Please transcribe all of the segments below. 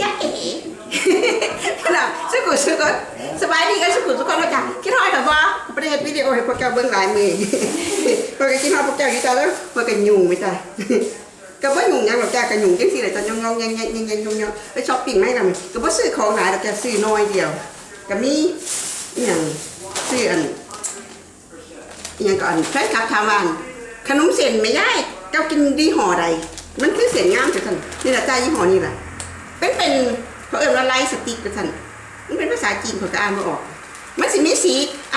จ้าเอ๋ขนาดสุกุสุกสบายดีกันสุกุสุกนแล้วจ้ะคิดฮอดแต่ว่าประเทศวิดีโอให้พวกเจ้าเบิ่งหลายมือพวกก็คิดฮอดพวกเจ้าอยู่จ้าแล้วพวกก็ยุ่งไหมจ้ะก็บ่ยุ่งยังหรอกจ้ะก็ยุ่งจังซี่แหละจ้ะยองๆแยงๆแยงๆยองๆไปช้อปปิ้งไหมล่ะก็บ่ซื้อของหลายดอกจ้ะซื้อน้อยเดียวก็มีอีหยังซื้ออันอหย่างก่อนแฟนคลับถามว่าขนมเส้นไม่ได้เจ้ากินดีห่อใดมันคือเส้นงามจังซั่นนี่แหละจ้ายี่ห้อนี่แหละ เป็นเป็นเขาเอ่ยว่าไลสติ๊กจังซั่นมันเป็นภาษาจีนเขาก็อ่านบ่ออก มันสิมีสี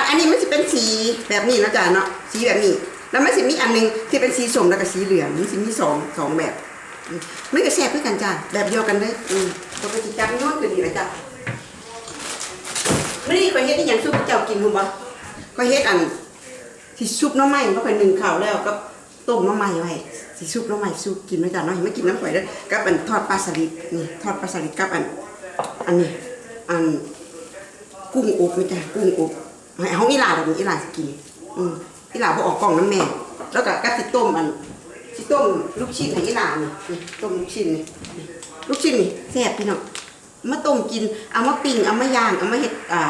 อันนี้มันสิเป็นสีแบบนี้นะจ๊ะเนาะสีแบบนี้ แล้วมันสิมีอันหนึงที่เป็นสีส้มแล้วก็สีเหลืองมันสิมีสองสองแบบอืมมันก็แซ่บคือกันจ้ะแบบเดียวกันเลยอืมปกติจับย้อนคือนี่แหละจ้ะไม่ได้คอยเฮ็ดอีหยังสู้เจ้ากินรู้บ่คอยเฮ็ดอันที่ซุปน้ำใหมก็ไปหนึ่งข่าวแล้วก็ต้มน้ำใหมไว้ ที่ซุปหน้ำใหม่ซุปกินไม่จ้ะเนาะไม่กินน้ำข่อยเด้อกับอันทอดปลาสลิดนี่ทอดปลาสลิดกับอันอันนี้อันกุ้งอบไม่จ้ะกุ้งอบให้เอาอีหลาดอกนี้อีหลากินอืมอีหลาบ่ออกกล่องน้ำแม่แล้วก็กับสิต้มอันสิต้มลูกชิ้นให้อีหลานี่นี่ต้มลูกชิ้นนี่ลูกชิ้นนี่แซ่บพี่น้องมาต้มกินเอามาปิ้งเอามาย่างเอามาเฮ็ดอ่า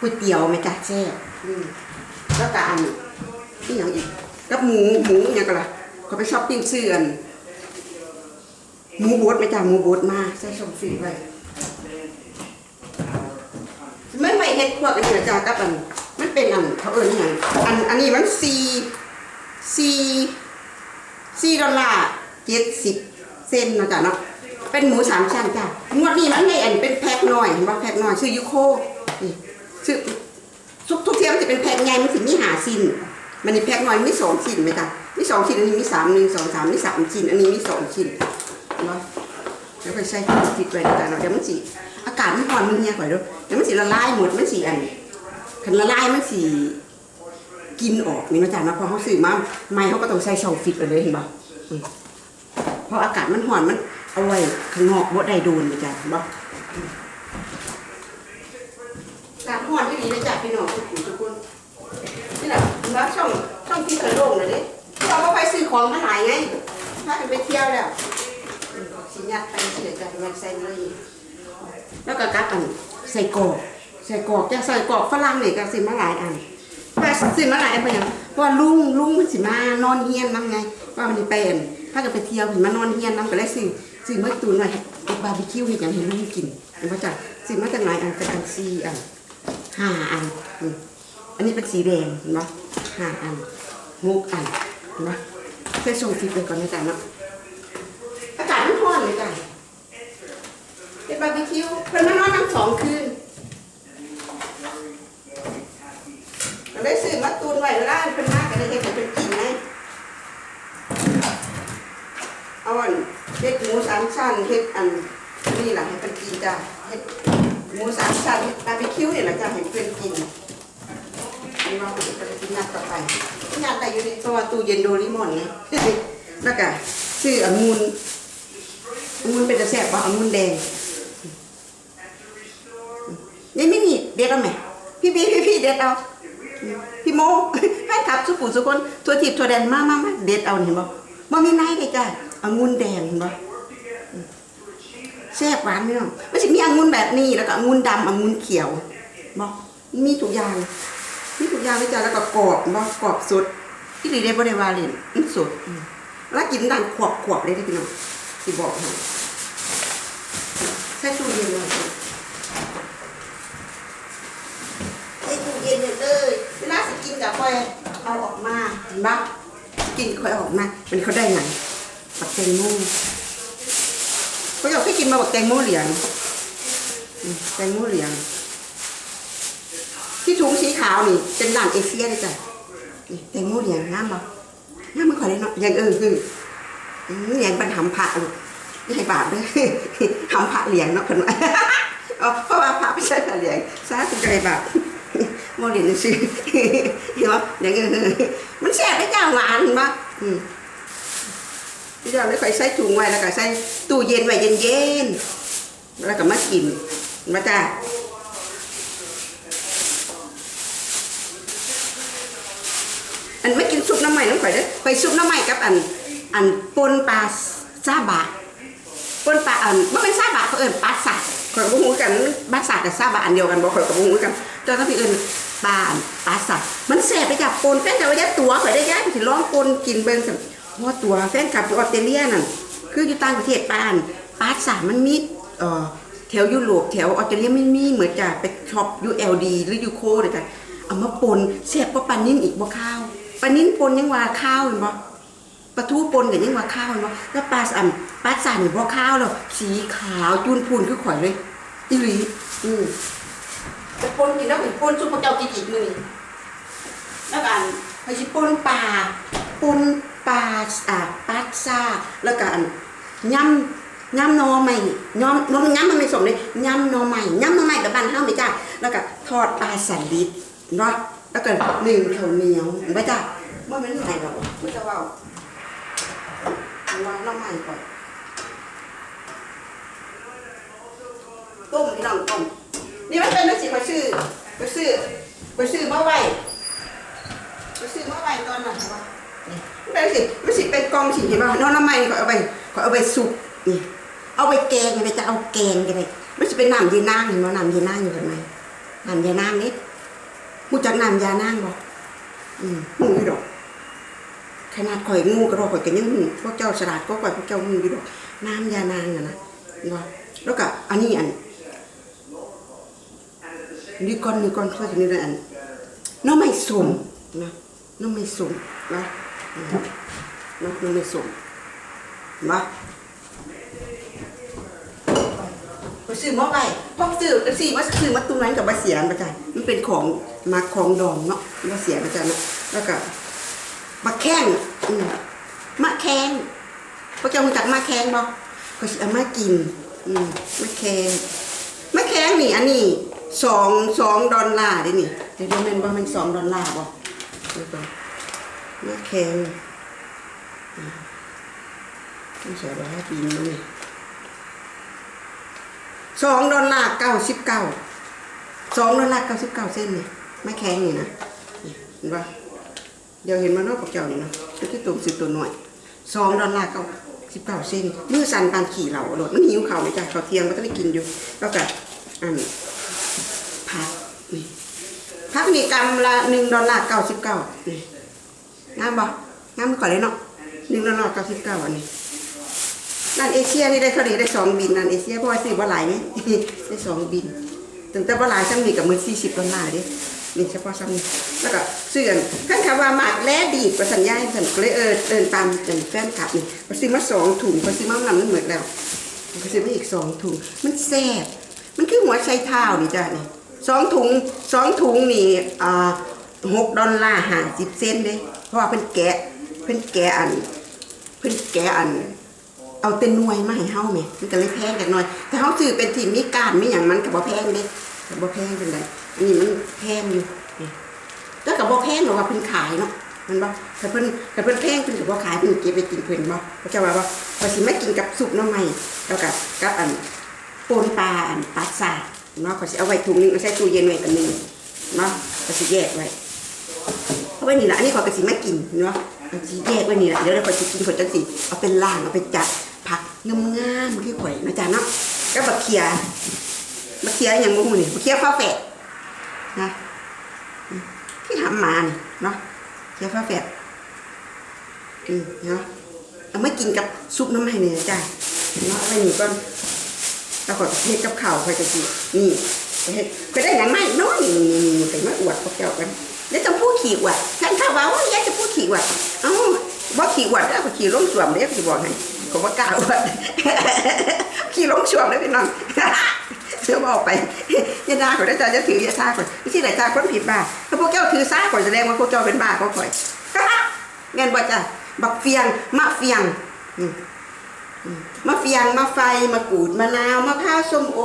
ก๋วยเตี๋ยวไหมจ้ะแซ่บอืมแล้วก็อันนี่อย่างอีกกับหมูหมูอย่างก็ละ ก็ไปช้อปปิ้งซื้ออันหมูบดไปจ้าหมูบดมาใส่ส่งฟรีไว้ไม่ไปเฮ็ดพวกอันนี้นะจ้ากับอันมันเป็นอันเขาเอิ้นอหย่างอันอันนี้มันสี่สี่สี่ดอลลาร์เจ็ดสิบเซนนะจ้าเนาะเป็นหมูสามชั้นจ้างวดนี้มันในอันเป็นแพ็คน้อยเห็นว่าแพ็คน้อยชื่อยูโคนี่ชื่อทุกทุกเทียมจะเป็นแพ็คใหญ่มันถึงมีหาสินมันนี่แพ็คน้อยมีสองชิ้นไหมจ๊ะ สองชิ้นอันนี้มีสามหนึ่งสองสามมีสามชิ้น อันนี้มีสองชิ้นเนาะแล้วก็ใช้ที่ติดไว้นะจ๊ะเนาะเดี๋ยวมันสิอากาศมันร้อนมันเงียก่อนเด้อเดี๋ยวมันสิละลายหมดมันสิอันคันละลายมันสิกินออกนี่นะจ๊ะเนาะพอเขาซื้อมาไม่เขาก็ต้องใส่ช่องฟิตไปเลยเห็นบ่อืมเพราะอากาศมันร้อนมันเอาไว้ข้างนอกบ่ได้โดนนะจ๊ะเห็นบ่กาดห่อนที่ดีเลยจ้ะพี่น้องทุกคนทุกคนนี่แหละมาช่องช่องที่เคยลงเลยดิ เราก็ไปซื้อของมาหลายไงพาไปเที่ยวแล้วสิยัดไปเสียจ้ะยัดใส่เลยแล้วก็กัดอันใส่กรอกใส่กรอกจะใส่กรอกฝรั่งนี่ก็ซื้อมาหลายอันว่าซื้อมาหลายอันไปยังว่าลุงลุงมันสิมานอนเฮียนนํไง ว่ามันนี่เป็นพากันไปเที่ยวสิมานอนเฮียนนํก็เลยซื้อซื้อตุนไว้เฮ็ดบาร์บีคิวเฮ็ดหยังให้ลุงกินเห็นบ่จ้ะซื้อมาตั้งหลายอันเป็นอันซีอันห้าอันอันนี้เป็นสีแดงเห็นไหมห้าอันหกอัน นไหมเพื่อส่งฟิตไปก่อนนะจ๊ะเนาะอากาศมันร้อนเลยจ้ะเป็นบาร์บีคิวเพิ่นมานอนทั้งสองคืนก็เลยซื้อมาตูนไว้เวลาเพิ่นมาก็ได้เฮ็ดให้เพิ่นกินไงเอาอันเฮ็ดหมูสามชั้นเฮ็ดอันนี่แหละให้เพิ่นกินจ้ะเฮ็ดหมูสามชั้นบาร์บีคิวเนี่ยเราจะให้เพื่อนกิน นี่ว่าผมจะไปกินนัดต่อไปนัดแต่อยู่ในเพราะว่าตู้เย็นโดริมอนไงแล้วก็ชื่อองุ่นองุ่นเป็นจะแซ่บป่ะองุ่นแดงนี่ไม่มีเด็ดเอาไหมพี่พี่พี่พี่เด็ดเอาพี่โมให้ขับสุขุสุคนทัวทิพย์ทัวแดนมากมามาเด็ดเอาเห็นบ่บ่มีไนเลยจ้ะองุ่นแดงเห็นบ่แซ่บหวานพี่น้องมันจะมีองุ่นแบบนี้แล้วก็องุ่นดำองุ่นเขียวบอกมีทุกอย่าง ย่างเลยจ้ะแล้วก็กรอบบอกกรอบสดที่รีได้บ่ได้วาเล่นมันสดอืมแล้วกินดังขวบขวบเลยเด้อพี่น้องสิบอกให้ใช้ตู้เย็นเลยใช้ตู้เย็นเลยเวลาสิกินกับค่อยเอาออกมาเห็นปะกินค่อยเอาออกมามันเขาได้ไงปักแตงโมเขาอยากให้กินมาบอกแตงโมเหลียงอืมแตงโมเหลียง ที่ถุงสีขาวนี่เป็นร้านเอเชียเลยจ้ะนี่แตงโมเหลียงงามบ่งามไม่ค่อยได้เนาะอย่างเออคืออืมอย่างเป็นหำพระลูกนี่ให้บาปด้วยหำพระเหลียงเนาะเพิ่นว่าเอาเพราะว่าพระไม่ใช่พระเหลียงซาถึงใจบาปโมเหลียงซื่อเห็นบ่อย่างเออมันแซ่บได้จ้าหวานเห็นบ่อืมพี่เราเลยค่อยใส่ถุงไว้แล้วก็ใส่ตู้เย็นไว้เย็นๆแล้วก็มากินมาจ้าอันไม่กิ น้ำใหม่น้ำข่อยเด้อไปซุปน้ำใหม่กับอันอันปนปลาซาบะปนปลาอันบ่เป็นซาบะเขาเอิ้นปลาสักข่อยก็บ่ฮู้กันปลาสักกับซาบะอันเดียวกันบ่ข่อยก็บ่ฮู้กันแต่ถ้าพี่เอิ้นปลาปลาสักมันแซ่บไปจากปนแต่ว่าอย่าตัวข่อยได้ย้ายสิลองปนกินเบิ่งซั่นเพราะว่าตัวแฟนคลับอยู่ออสเตรเลียนั่นคืออยู่ต่างประเทศปลานปลาสักมันมีเอ่อแถวยุโรปแถวออสเตรเลียไม่มีเหมือนจะไปช็อป ULD หรือ UCO เลยจ้ะเอามาปนแซ่บกว่าปลานิ่มอีกบ่ข้าว ปลานิ่มปนยังว่าข้าวเห็นบ่ปลาทูปนกับยังว่าข้าวเห็นาะแล้วปลาสัมปลาสานนี่บ่ข้าวแล้วสีขาวจูนพูนคือข่อยเลยอีหลีอืมจะปนกินแล้วเป็นปนซุปเปอร์เจ้ากินอีกมื้อนี้แล้วกันไปสิปนปลาปนปลาอ่าปลาซ่าแล้วกันย่ำยำนอใหม่ยำน้ำยำมันไม่สมเลยยำนอใหม่ยำนอใหม่กับบ้านเฮาไม่จ้าแล้วก็ทอดปลาสลิด เนาะแล้วก็หนึ่งข้าวเหนียวเห็นบ่จ้าบ่แม่นไหนดอกมันจะว้าวางน้ำมันก่อนต้มพี่น้องต้มนี่มันเป็นนักสิไปซื้อไปซื้อไปซื้อมาไว้ไปซื้อมาไว้ตอนนั้นว่านี่มันเป็นสิมันสิเป็นกองสิเห็นป่ะน้องน้ำใหมันก็เอาไปก็เอาไปสุกนี่เอาไปแกงไปจะเอาแกงกันเลยมันจะเป็นน้ำยีนางเห็นไหมน้ำยีนางอยู่ข้างในน้ำยานางนี่ มูจักน้ำยานางบ่อืมมูอยู่ดอก ขนาดข่อยงูกระโดดข่อยกันยังหูพวกเจ้าฉลาดก็ข่อยพวกเจ้างูอยู่ดอกน้ำยานางอะนะว่าแล้วก็อันนี้อันนี่ก้อนนี่ก้อนเพื่อจะนี่เลยอันน้องไม่สมนะน้องไม่สมนะน้องไม่สมนะซื้อมาไว้พอซื้อจังซี่มาซื้อมาตุ้นั้นกับมาเสียประจันมันเป็นของ มาของดองเนาะมาเสียปจันเนาะแล้วก็มะแข้งอืมมะแข้งพวกเจ้ารู้จักมะแข้งบ่ก็สิเอามากิน อืมมะแข้งมะแข้งนี่อันนี้สองสองดอลลาร์ดินี่เดี๋ยวดูแม่นบ่มันสองดอลลาร์บ่เดี๋ยวก่อนมะแข้งต้องใช้ร้อยปีนี้นี่สองดอลลาร์เก้าสิบเก้าสองดอลลาร์เก้าสิบเก้าเส้นนี่ มะแข้งนี่นะนี่เห็นปะเดี๋ยวเห็นมันนาะพวกเจ้านี่เนาะคือที่ตัวสิบตัวหน่อยสองดอลลาร์เก้าสิบเก้าเซนมือสั่นปานขี่เหล่าโดดมันหิวเขาวเลยจ้ะเขาวเทียงมันก็ได้กินอยู่ แล้วก็อันผักนี่ผักนี่กำละหนึ่งดอลลาร์เก้าสิบเก้านี่งามบ่งามก่อนเลยเนาะหนึ่งดอลลาร์เก้าสิบเก้าอันนี้ร้านเอเชียนี่ได้เท่าไหร่ได้สองบินร้านเอเชียเพราะว่าซื้อบ่หลายไงได้สองบิน ถึงแต่บ่หลายซ้ำนี่กับมือสี่สิบดอลลาร์ดิ นี่เฉพาะซ้ำนี่แล้วก็เสื่อนท่านคำว่าหมากแล้ดีดประสัญญาให้ฉันก็เลยเออเดินตามเป็นแฟนคลับนี่ก็ซื้อมาสองถุงก็ซื้อมาหนำนั่นเหมือนแล้วก็ซื้อมาอีกสองถุง มันแซ่บมันคือหัวไชเท้านี่จ้ะนี่สองถุงสองถุงนี่อ่าหกดอลลาร์ห้าสิบเซนเด้เพราะว่าเพิ่นแกะเพิ่นแกะอันเพิ่นแกะอัน เอาแต่หน่วยมาให้เฮาแหม่มันก็เลยแพงกันหน่อย แต่เฮาซื้อเป็นที่มีการมีหยังมันก็บ่แพงเด้ก็บ่แพงเป็นไดอั นนี้มันแพงอยู่นี่แต่ก็บ่แพงหรอกว่าเพิ่นขายเนาะมันบ่ถ้าเพิ่นถ้าเพิ่นแพงเพิ่นก็บ่ขายเพิ่นเก็บไปกินเพิ่นบ่เขาจะว่าว่าว่าสิมากินกับซุปน้ำใหม่แล้วก็กับอันปนปลาอันปลาสาดเนาะก็สิเอาไว้ถุงนึงเอาใส่ตู้เย็นไว้กันนึงเนาะก็สิแยกไว้เอาไว้นี่ละอันนี้ขอกระสีมากินเนาะอันสีแยกไว้นี่ละเดี๋ยวเราขอยจะกินขอจังสีเอาเป็นล่างเอาไปจัดผักงามๆที่ข่อยนะจ๊ะเนาะก็บักเขียบักเขียอย่างมุ้นี่บักเขียฟ้าแฝด นะที่หำมาเนี่ยเนาะเขียฟ้าแฝดอืมเนาะเอามากินกับซุปน้ำมันนี่นะจ้ะเนาะอาไว้นี่ก่อนแล้วก็เฮ็ดกับข้าวข่อยจะกินนี่ไปเฮ็ดไปได้หยังไงน้อยนี่ๆๆไปมาอวดพวกเจ้ากันแล้วจะพูดขี่อวดฉันถ้าว่าว่าอยากจะพูดขี่อวดเอ้าบ่ขี่อวดแล้วก็ขี่ลงสวมเด้อสิบอกให้ก็บ่กล้าอวดขี่ลงสวมเด้อพี่น้อง เชื่อบอกไปยาดาข่อยได้จ้าจะถือยาซาข่อยที่ไหนจ้าคนผิดบ้าถ้าพวกเจ้าถือซาข่อยแสดงว่าพวกเจ้าเป็นบ้าก็ข่อยแม่นบ่จ้ะบักเฟียงมะเฟียงมะเฟียงมะไฟมะกูดมะนาวมะพร้าวส้มโอ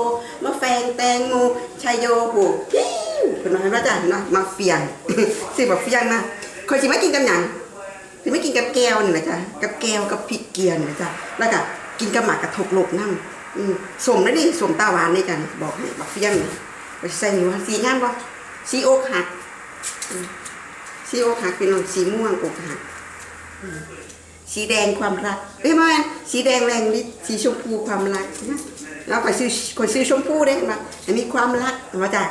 มะแฟงแตงโมชายโยโหฮิ้วเป็นไงบ้าจ้ะเนาะมะเฟียงสิบักเฟียงนะข่อยสิมากินกับหยังสิมากินกับแก้วนี่แหละจ้ะกับแก้วกับพริกเกียร์นี่แหละจ้ะแล้วก็กินกับหมากกระทกโลกน้ำ อืมสมแล้วดิสมตาหวานนี่กันบอกให้บักเฟียงนี่ไปใส่หนูสีงามบ่สีอกหักสีอกหักเป็นสีม่วงอกหักสีแดงความรักเอ้ยมันสีแดงแรงฤทธิ์สีชมพูความรักนะแล้วก็ซื้อคนซื้อชมพูเด้มาอันนี้ความรักมาจาก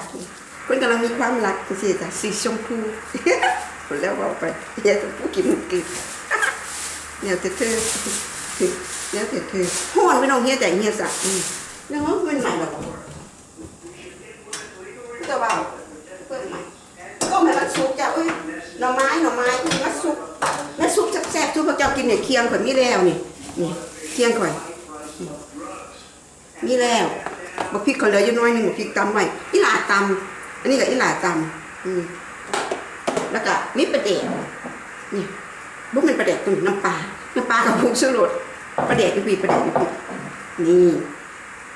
คนกำลังมีความรักสิจ้ะสีชมพูคนแล้วบอกไปเฮียชมพูกินกินเนี่ยเธอ เธอเนี่ยเธอเธอห้อนไม่ต้องเฮียแต่เฮียสักอืมแล้วมันเป็นใหม่หรอจะว่าเปิดใหม่ก็ไม่มาซุกจ้ะเอ้ยหน่อไม้หน่อไม้ที่มาซุกมาซุกแซ่บๆทุกพวกเจ้ากินเนี่ยเคียงข่อยมีแล้วนี่นี่เคียงข่อยมีแล้วบักพริกข่อยเหลืออยู่น้อยหนึ่งบักพริกตำไว้อีหลาตำอันนี้ก็อีหลาตำอืมแล้วก็มีประเด็นนี่บุกเป็นประเด็กตุ่นน้ำปลาน้ำปลากับผงชูรส ประเด็กพี่ประเด็กพี่นี่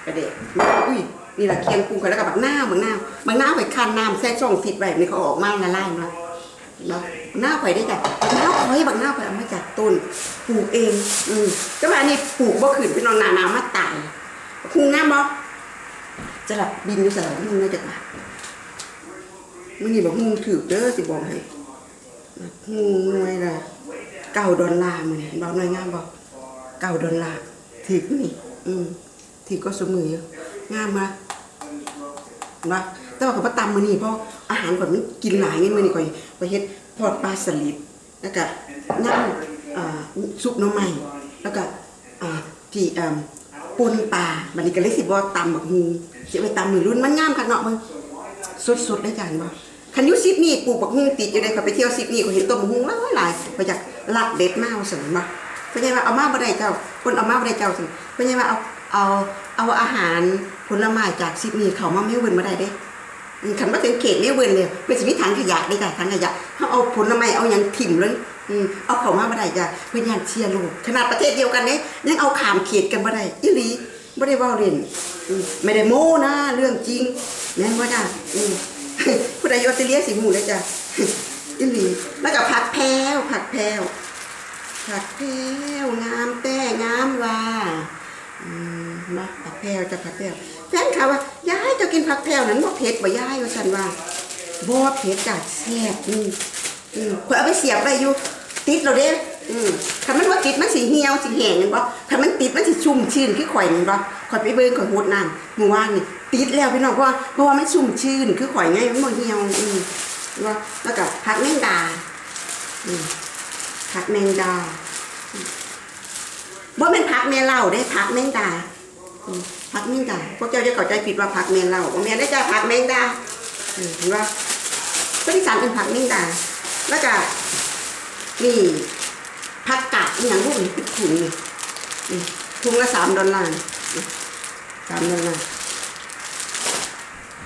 ประเด็กอุ้ยนี่แหละเคียงปรุงกันแล้วก็บักหน้าบักหน้าบักหน้าวไปคันน้ำแซ่ช่องฟิตไว้นี่เขาออกมาละลายเนาะเนาะบักหน้าวไปได้จ้ะบักหน้าวคอยบักหน้าวไปเอามาจากต้นปลูกเอง อืมก็ว่าอันนี้ปลูกบ่ขึ้นไปนอนหนาหนาวมาตายคุงน้ำบ่จะหลับบินอยู่ใส่มึงน่าจะมามึงนี่บอกมึงถือเด้อสิบอกให้มึงูงวยละเก้าดอลลาร์มันเห็นบอกหน่อยงามบอก เก้าดอลลาร์ถือนี่ อืมถือก็สมืออยู่งามมาว่าแต่ว่าเขาตำมือนี่เพราะอาหารก่อนมันกินหลายไงมือนี่ก่อนไปเฮ็ดทอดปลาสลิดแล้วก็น้ำซุปน้ำใหม่แล้วก็ที่ปนปลาบัดนี้ก็เลยสิบ่ตำบักฮูสิไปตำมือรุ่นมันงามคักเนาะมึงสดๆได้จานบ่คันยุซิปนี่ปลูกบักฮุ้งติดอยู่เลยเขาไปเที่ยวซิปนี่เขาเห็นต้นบักฮุ้งหลายหลายไปจากลักเด็ดมาเอาสริมบ่เพราะงั้นว่าเอามาบ่ได้เจ้าคนเอามาบ่ได้เจ้าสิเพราะงั้นว่าเอาเอาเอาอาหารผลไม้จากซิปนี่เขามาไม่เวินบ่ได้เด้คันว่าถึงเขตไม่เวินเลยเป็นสิมีถังขยะได้จ้ะถังขยะเฮาเอาผลไม้เอายังถิ่มเลยอืมเอาเขามาบ่ได้จ้ะเพิ่นย่านเชียร์ลูกขนาดประเทศเดียวกันเด้ยังเอาขามเขตกันบ่ได้อีหลีบ่ได้ว้าเล่นไม่ได้โม้นะเรื่องจริงแม่นบ่จ้ะอืมผู้ใดอยู่อสเตรเลียสิหมูเลยจ้ะอิลีแล้วก็ผักแพรวผักแพรว ผักแพรวงามแต่งามว่าอมาผักแพรวจะผักแพรวแฟนเขาว่ายายเจะกินผักแพรวนั้นบ่เผ็ดบ่ยายว่าซั่นว่าบ่เผ็ดจ้ะแซ่บอืมอืมเพิ่นเอาไปเสียบไว้อยู่ ติดแล้วเด้อืมถ้ามันบ่าติดมันสิเหี่ยวสิแห้งแม่นบ่ถ้ามันติดมันสิชุ่มชื้นคือข่อยนี่บ่ข่อยไปเบิ่งข่อยหดน้ำเมื่อวานนี่ติดแล้วพี่น้องเพราะว่าเพราะว่ามันชุ่มชื้นคือข่อยไงมันบ่เหี่ยวอืมว่าแล้วก็ผักแมงดาอืม ผักแมงดาอืมบ่แม่นผักแม่เหล้าเด้ผักแมงดาผักแมงดาพวกเจ้าจะเข้าใจผิดว่าผักแมงเล้าบ่แม่ได้จ้าผักแมงดาเห็นว่าคนอีสานเป็นผักแมงดา แล้วก็นี่ผักกาดอย่างพวกนี้เป็นถุงนี่ถุงละสามดอลลาร์สามดอลลาร์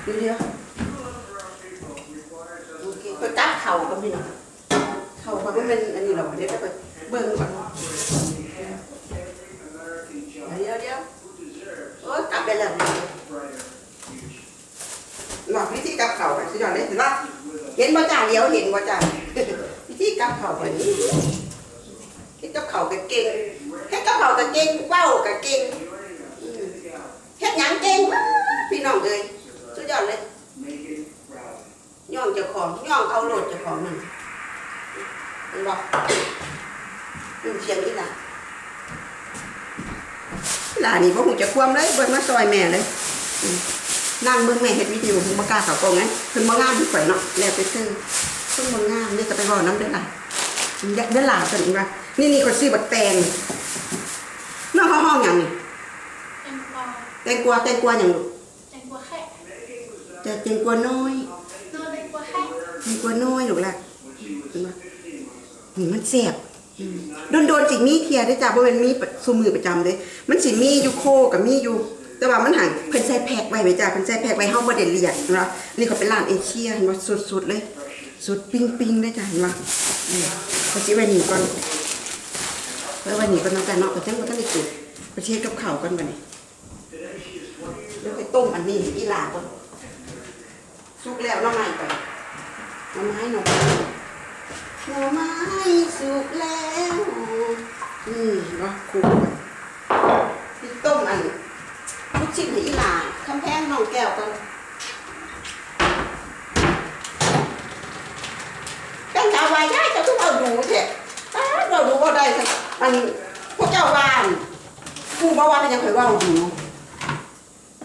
เดี๋ยวเดี๋ยวโอเคไปตัดเข่ากันพี่น้อง เข่าเขาก็เป็นอันนี้หรอกเดี๋ยวจะไปเบิ่งก่อนเดี๋ยวเดี๋ยวโอ้ยกลับไปแล้วหลอกวิธีกลับเข่าไปสุดยอดเลยเห็นปะเห็นบ่จ่าเดียวเห็นบ่จ่าวิธีกับเขาแบบนี้เฮ็ดกับเขาก็เก่งเฮ็ดกับเขาก็เก่งเว้าก็เก่งเฮ็ดหยังเก่งพี่น้องเอ้ยสุดยอดเลยย่องเจ้าของย่องเอาโหลดเจ้าของนั่น ห็นบ่ดูเสียงอีหล่ะอีหล่ะนี่บ่ฮู้จะความเลยเบิ่งมาซอยแม่เลยอืมนั่งเบิ่งแม่เฮ็ดวิดีโอเพิ่นบ่กล้าเข้ากล้องไงเพิ่นบ่งามที่ข่อยเนาะแล้วไปซื้อต้นบางงามนี่จะไปบอกน้ำเด้อล่ะอยากเด้อหลาสันว่านี่นี่ก็ซื้อบักแตงน้องเขาห้องอย่างนี่แตงกวาแตงกวาแตงกวาอย่างลูกแตงกวาแค่จะแตงกวาน้อยนอนแตงกวาแค่แตงกวาน้อยลูกละเห็นปะ นี่มันแสบโดนโดนๆสิมีเทียได้อจ้ะเพราะมันมีซุมือประจำเลยมันสิมีอยู่โคกับมีอยู่ แต่ว่ามันห่างเพิ่นใส่แพ็คไว้ไหมจ้ะเพิ่นใส่แพ็คไว้เฮาบ่ได้เรียกเนาะนี่เขาเป็นร้านเอเชียเห็นบ่สุดๆเลย สุดปิ้งๆเลยจ้ะเห็นบ่อืมเขาสิไว้นี่ก่อนเพื่อวันนี้ก็น้องกันเนาะก็จังบ่ทันได้กินไปเช็ดกับข้าวกันบัดนี้เดี๋ยวไปต้มอันนี้ให้อีหลาก่อนสุกแล้วหน้องไม้ไปหน้องไม้หน่อไม้ หน่อไม้สุกแล้วอืมเนาะคลุกไปที่ต้มอันลูกชิ้นให้อีหลาคำแพงน้องแก้วกันเป็นชาววายได้จ้าทุกเอาดูเถอะตาเราดูว่าได้สักอันพวกเจ้าบ้านกูบ่ว่าเป็นยังข่อยว้าอยู่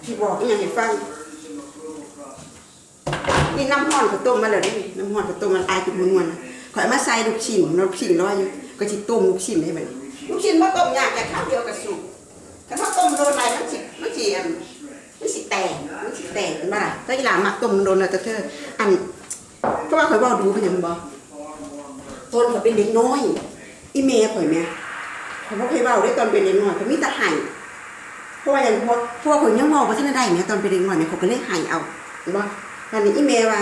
พี่บอกยังให้ฟังนี่น้ำห้อนก็ต้มมาแล้วนี่น้ำห้อนก็ต้มมันอายเป็นมวนๆนะ ข่อยมาใส่ลูกชิ้นลูกชิ้นร้อยอยู่ก็สิต้มลูกชิ้นให้มันลูกชิ้นบ่ต้มยากแค่ข้าวเดียวก็สุกถ้าเขาต้มโดนไหนมันสิมันสิอันมันสิแตกมันสิแตกเป็นบ่ล่ะถ้าอีหลามักต้มโดนแล้วแต่เธออันเพราะว่าข่อยเว้าดูเป็นหยังบ่ตอนข่อยเป็นเด็กน้อย อีเมย์ข่อยแม่ข่อยบ่เคยเว้าได้ตอนเป็นเด็กน้อยข่อยมีแต่ให้เพราะว่าอย่างพวกพวกข่อยยังเว้าบ่ทันได้แม่ตอนเป็นเด็กน้อยแม่ข่อยก็เลยให้เอาเห็นบ่วันนี้อีเมย์ว่า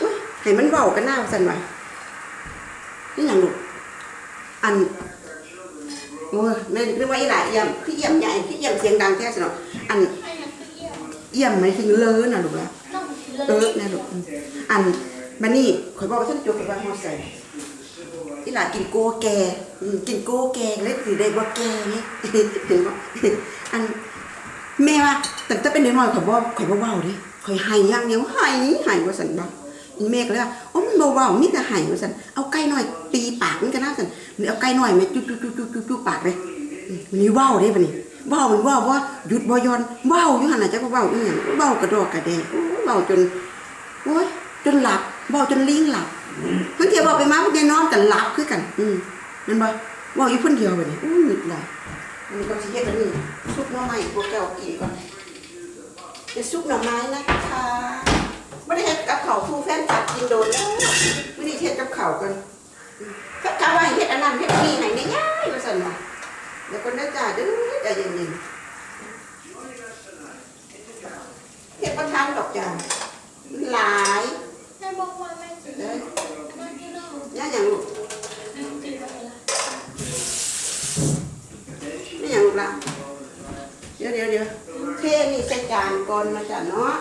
อุ้ยให้มันเว้ากันหน้าซั่นว่า นี่หยังลูกอันโอ้ยแม่นึกว่าอีหลาเอี่ยมคือเอี่ยมใหญ่คือเอี่ยมเสียงดังแท้ซั่นเนาะอันเยี่ยมหมายถึงเลอน่ะลูกละต้องเอเลอยแน่ลูกอืมอันมานี่ข่อยบอกว่าท่านจบกับว่าฮอดใส่อีหลากินโกแกกินโกแกเลยสิได้บ่แกนี่เห็นบ่อันแม่ว่าตั้งแต่เป็นเด็กน้อยข่อยบ่ข่อยบ่เว้าเด้ข่อยให้อย่างเดียวให้ให้ว่าซั่นบ่อี แม่ก็เลยว่าโอ้มันบ่เว้ามีแต่ให้ว่าซั่นเอาไก่น้อยตีปากมันก็น่าซั่นมันเอาไก่น้อยแม่จุ๊ๆๆๆๆปากเลยมันนี่ว้าเด้บัดนี้เว้าวมันว้าวว่าหยุดบ่ยอนว้าวอยู่หั่นน่ะจักว่าวอีหยังว้าวกระดอกกระแดกโอ้เว้าจนโอ้ยจนหลับบอกจนลิงหลับเพิ่นเทียบอกไปมาพิ่นจะนอนกันหลับคือกัน อืมแมันบ่บอกอยู่เพิ่นเดียวบัดนี้อู้หงึดหลายอันก็สิเฮ็ดอันนี้ซุปหน่อไม้พวกแก้วกินก่อนเป็นซุปหน่อไม้นะคะ บ่ได้เฮ็ดกับข้าวผู้แฟนตัดกินโดนแล้วมื้อนี้เฮ็ดกับข้าวกันอืมถ้ากะว่าให้เฮ็ดอันนั้นเฮ็ดอันนี้ให้ได้ย้ายว่าซั่นว่าเดี๋ยวก่อนนะจ้าเด้อใจเย็นๆเฮ็ดบ่ทันดอกจ้าหลายแม่บอกว่าแม่จะเด้อนั่งที่นอกย่าอย่างลูกนั่งที่นอกละไม่อย่างลูกละเดี๋ยวเดี๋ยวเดี๋ยวเทนี่ใส่จานก่อนมาจ้ะเนาะ